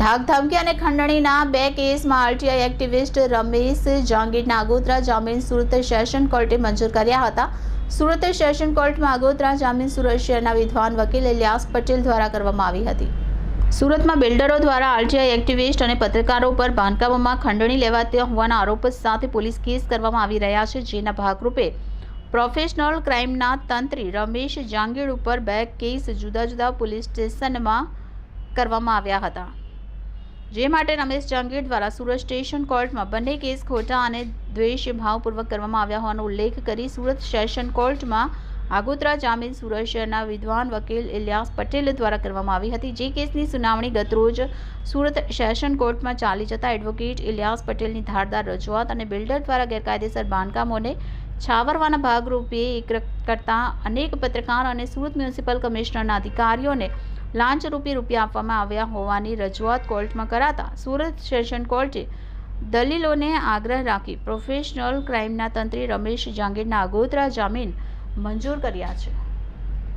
ધાક ધમકી અને ખંડણીના બે કેસમાં આરટીઆઈ એક્ટિવિસ્ટ રમેશ જાંગીરના આગોતરા જામીન સુરત સેશન કોર્ટે મંજૂર કર્યા હતા. સુરત સેશન કોર્ટમાં આગોતરા જામીન સુરત શહેરના વિદ્વાન વકીલ ઇલિયાસ પટેલ દ્વારા કરવામાં આવી હતી. સુરતમાં બિલ્ડરો દ્વારા આરટીઆઈ એક્ટિવિસ્ટ અને પત્રકારો પર બાંધકામોમાં ખંડણી લેવાતી હોવાના આરોપ સાથે પોલીસ કેસ કરવામાં આવી રહ્યા છે, જેના ભાગરૂપે પ્રોફેશનલ ક્રાઇમના તંત્રી રમેશ જાંગીડ ઉપર બે કેસ જુદા જુદા પોલીસ સ્ટેશનમાં કરવામાં આવ્યા હતા. જે માટે રમેશ જાંગીર દ્વારા સુરત સ્ટેશન કોર્ટમાં બંને કેસ ખોટા અને દ્વેષ ભાવપૂર્વક કરવામાં આવ્યા હોવાનો ઉલ્લેખ કરી સુરત સેશન કોર્ટમાં આગોતરા જામીન સુરત શહેરના વિદ્વાન વકીલ ઇલિયાસ પટેલ દ્વારા કરવામાં આવી હતી. જે કેસની સુનાવણી ગતરોજ સુરત સેશન કોર્ટમાં ચાલી જતા એડવોકેટ ઇલિયાસ પટેલની ધારદાર રજૂઆત અને બિલ્ડર દ્વારા ગેરકાયદેસર બાંધકામોને છાવરવાના ભાગરૂપે એક કરતા અનેક પત્રકાર અને સુરત મ્યુનિસિપલ કમિશનરના અધિકારીઓને લાંચ રૂપે રૂપિયા આપવામાં આવ્યા હોવાની રજૂઆત કોર્ટમાં કરાતા સુરત સેશન કોર્ટે દલીલોને આગ્રહ રાખી પ્રોફેશનલ ક્રાઇમના તંત્રી રમેશ જાંગીરના આગોતરા જામીન મંજૂર કર્યા છે.